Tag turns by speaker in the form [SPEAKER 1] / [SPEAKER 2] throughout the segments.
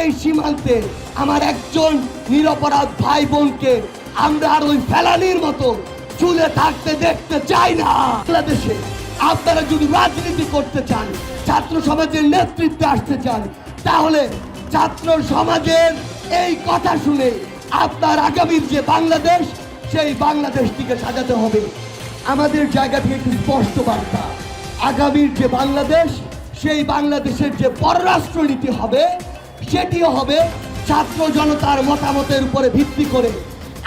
[SPEAKER 1] এই সীমান্তে আমার একজন নিরপরাধ ভাই বোনকে আমরা আর ওই ফেলানির মতো চুলে থাকতে দেখতে চাই না। বাংলাদেশে আপনারা যদি রাজনীতি করতে চান, ছাত্র সমাজের নেতৃত্বে আসতে চান, তাহলে ছাত্র সমাজের এই কথা শুনে আপনার আগামীর যে বাংলাদেশ, সেই বাংলাদেশটিকে সাজাতে হবে। আমাদের জায়গা থেকে একটি স্পষ্ট বার্তা, আগামীর যে বাংলাদেশ, সেই বাংলাদেশের যে পররাষ্ট্রনীতি হবে সেটিও হবে ছাত্র জনতার মতামতের উপরে ভিত্তি করে।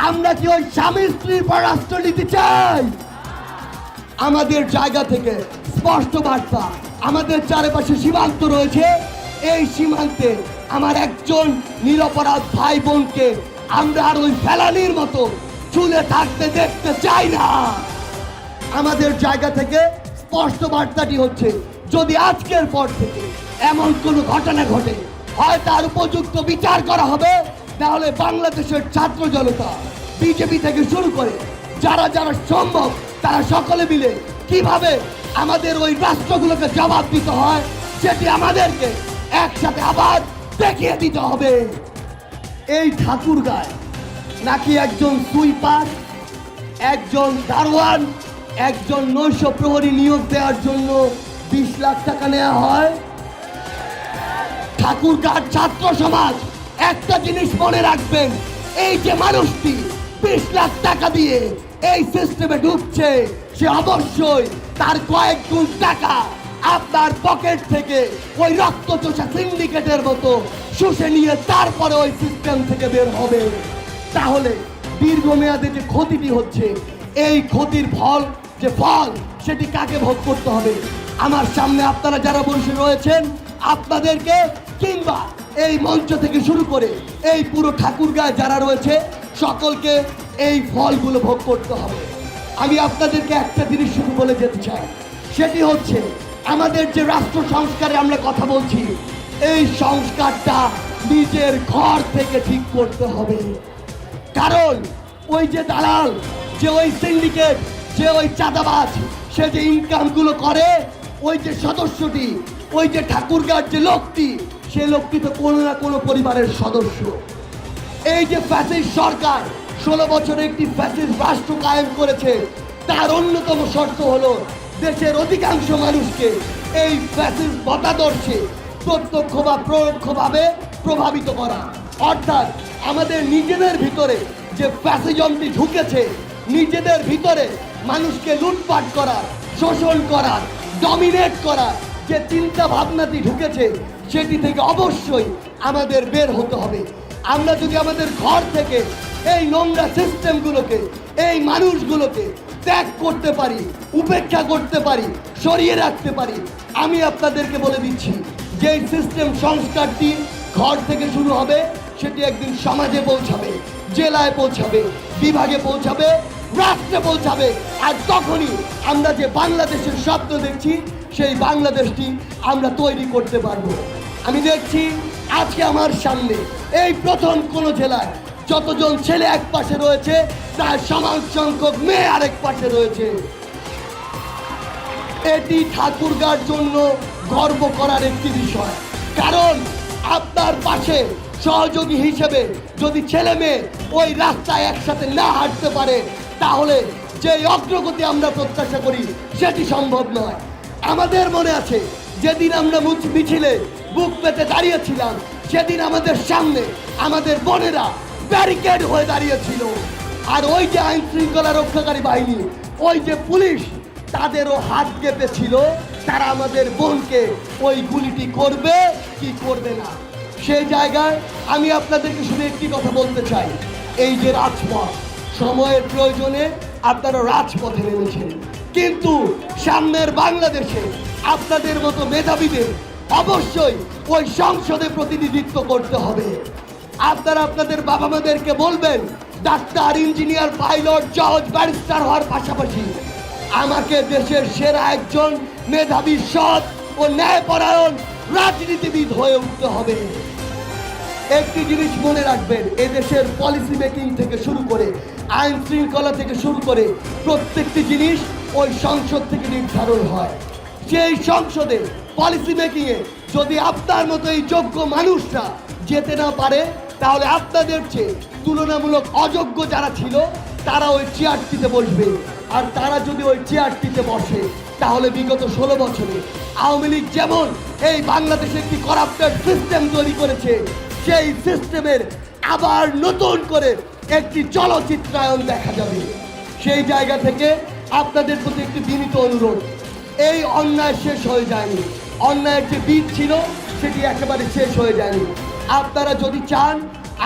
[SPEAKER 1] আমরা কি ওই স্বামী স্ত্রীর পররাষ্ট্রনীতি চাই? আমাদের জায়গা থেকে স্পষ্ট বার্তা, আমাদের চারপাশে সীমান্ত রয়েছে। এই সীমান্তে আমার একজন নিরপরাধ ভাই বোনকে আমরা আর ওই ফেলানির মতো চুলে থাকতে দেখতে চাই না। আমাদের জায়গা থেকে স্পষ্ট বার্তাটি হচ্ছে, যদি আজকের পর থেকে এমন কোনো ঘটনা ঘটে হয় তার উপযুক্ত বিচার করা হবে তাহলে বাংলাদেশের ছাত্র জনতা বিজেপি থেকে শুরু করে যারা যারা সম্ভব তারা সকলে মিলে কীভাবে আমাদের ওই রাষ্ট্রগুলোকে জবাব দিতে হয়, সেটি আমাদেরকে একসাথে আবার দেখিয়ে দিতে হবে। এই ঠাকুর গায় নাকি একজন সুইপার, একজন দারোয়ান, একজন নৈশ প্রহরী নিয়োগ দেওয়ার জন্য বিশ লাখ টাকা নেওয়া হয়? ঠাকুরগাঁর ছাত্র সমাজ, একটা জিনিস মনে রাখবেন, এই যে মানুষটি বিশ লাখ টাকা দিয়ে এই সিস্টেমে ঢুকছে, সে অবশ্যই তার কয়েক গুণ টাকা আপনার পকেট থেকে ওই রক্ত চোষা সিন্ডিকেটের মতো শুষে নিয়ে তারপরে ওই সিস্টেম থেকে বের হবে। তাহলে দীর্ঘমেয়াদে যে ক্ষতিটি হচ্ছে, এই ক্ষতির ফল, যে ফল, সেটি কাকে ভোগ করতে হবে? আমার সামনে আপনারা যারা বসে রয়েছেন, আপনাদেরকে কিংবা এই মঞ্চ থেকে শুরু করে এই পুরো ঠাকুরগাঁ যারা রয়েছে, সকলকে এই ফলগুলো ভোগ করতে হবে। আমি আপনাদেরকে একটা জিনিস শুধু বলে যেতে চাই। সেটি হচ্ছে, আমাদের যে রাষ্ট্র সংস্কারে আমরা কথা বলছি, এই সংস্কারটা নিজের ঘর থেকে ঠিক করতে হবে। কারণ ওই যে দালাল, যে ওই সিন্ডিকেট, যে ওই চাঁদাবাজ, সে যে ইনকামগুলো করে, ওই যে সদস্যটি, ওই যে ঠাকুরগার যে লোকটি সে লোকটি তো কোনো না কোনো পরিবারের সদস্য। এই যে ফ্যাসিস সরকার ষোলো বছরে একটি ফ্যাসিস রাষ্ট্র কায়েম করেছে, তার অন্যতম শর্ত হলো দেশের অধিকাংশ মানুষকে এই ফ্যাসিস মতাদর্শে প্রত্যক্ষ বা পরোক্ষভাবে প্রভাবিত করা। অর্থাৎ আমাদের নিজেদের ভিতরে যে ফ্যাসিজমটি ঢুকেছে, নিজেদের ভিতরে মানুষকে লুটপাট করা, শোষণ করা ডমিনেট করা যে চিন্তা ভাবনাটি ঢুকেছে সেটি থেকে অবশ্যই আমাদের বের হতে হবে। আমরা যদি আমাদের ঘর থেকে এই নোংরা সিস্টেমগুলোকে, এই মানুষগুলোকে ত্যাগ করতে পারি, উপেক্ষা করতে পারি, সরিয়ে রাখতে পারি, আমি আপনাদেরকে বলে দিচ্ছি যে সিস্টেম সংস্কারটি ঘর থেকে শুরু হবে, সেটি একদিন সমাজে পৌঁছাবে, জেলায় পৌঁছাবে, বিভাগে পৌঁছাবে, রাষ্ট্রে পৌঁছাবে। আর তখনই আমরা যে বাংলাদেশের স্বপ্ন দেখছি সেই বাংলাদেশটি আমরা তৈরি করতে পারব। আমি দেখছি আজকে আমার সামনে এই প্রথম কোন জেলায় যতজন ছেলে এক পাশে রয়েছে, তার সমান সংখ্যক মেয়ে আরেক পাশে রয়েছে। এটি ঠাকুরগার জন্য গর্ব করার একটি বিষয়। কারণ আপনার পাশে সহযোগী হিসেবে যদি ছেলে মেয়ে ওই রাস্তায় একসাথে না হাঁটতে পারে, তাহলে যে অগ্রগতি আমরা প্রত্যাশা করি, সেটি সম্ভব নয়। আমাদের মনে আছে, যেদিন আমরা মিছিলে বুক পেতে দাঁড়িয়েছিলাম, সেদিন আমাদের সামনে আমাদের বোনেরা ব্যারিকেড হয়ে দাঁড়িয়েছিল। আর ওই যে আইন শৃঙ্খলা রক্ষাকারী বাহিনী, ওই যে পুলিশ, তাদেরও হাত কেঁপেছিল তারা আমাদের বোনকে ওই গুলিটি করবে কি করবে না। সেই জায়গায় আমি আপনাদেরকে শুধু একটি কথা বলতে চাই। এই যে রাজপথ, সময়ের প্রয়োজনে আপনারা রাজপথে নেমেছেন। কিন্তু সামনের বাংলাদেশে আপনাদের মতো মেধাবীদের অবশ্যই ওই সংসদে প্রতিনিধিত্ব করতে হবে। আপনারা আপনাদের বাবা মাদেরকে বলবেন, ডাক্তার, ইঞ্জিনিয়ার, পাইলট, জজ, ব্যারিস্টার হওয়ার পাশাপাশি আমাকে দেশের সেরা একজন মেধাবী সৎ ও ন্যায়পরায়ণ রাজনীতিবিদ হয়ে উঠতে হবে। একটি জিনিস মনে রাখবেন, এদেশের পলিসি মেকিং থেকে শুরু করে, আইন শৃঙ্খলা থেকে শুরু করে প্রত্যেকটি জিনিস ওই সংসদ থেকে নির্ধারণ হয়। সেই সংসদে পলিসি মেকিংয়ে যদি আপনার মতো এই যোগ্য মানুষরা যেতে না পারে, তাহলে আপনাদের চেয়ে তুলনামূলক অযোগ্য যারা ছিল, তারা ওই চেয়ারটিতে বসবে। আর তারা যদি ওই চেয়ারটিতে বসে, তাহলে বিগত ষোলো বছরে আওয়ামী লীগ যেমন এই বাংলাদেশে একটি করাপ্টেড সিস্টেম তৈরি করেছে, সেই সিস্টেমের আবার নতুন করে একটি চলচ্চিত্রায়ন দেখা যাবে। সেই জায়গা থেকে আপনাদের প্রতি একটি বিনীত অনুরোধ। এই অন্যায় শেষ হয়ে যায়নি। অন্যায়ের যে বীজ ছিল, সেটি একেবারে শেষ হয়ে যায়নি। আপনারা যদি চান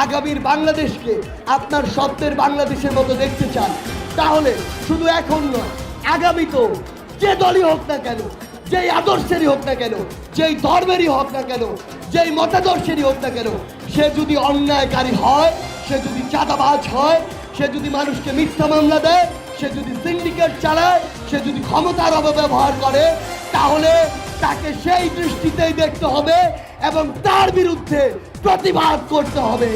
[SPEAKER 1] আগামীর বাংলাদেশকে আপনার স্বপ্নের বাংলাদেশের মতো দেখতে চান, তাহলে শুধু এখন নয় আগামী তো যে দলই হোক না কেন, যেই আদর্শেরই হোক না কেন, যেই ধর্মেরই হোক না কেন, যেই মতাদর্শেরই হোক না কেন, সে যদি অন্যায়কারী হয়, সে যদি চাঁদাবাজ হয়, সে যদি মানুষকে মিথ্যা মামলা দেয়, সে যদি সিন্ডিকেট চালায়, সে যদি ক্ষমতার অপব্যবহার করে, তাহলে তাকে সেই দৃষ্টিতেই দেখতে হবে এবং তার বিরুদ্ধে প্রতিবাদ করতে হবে।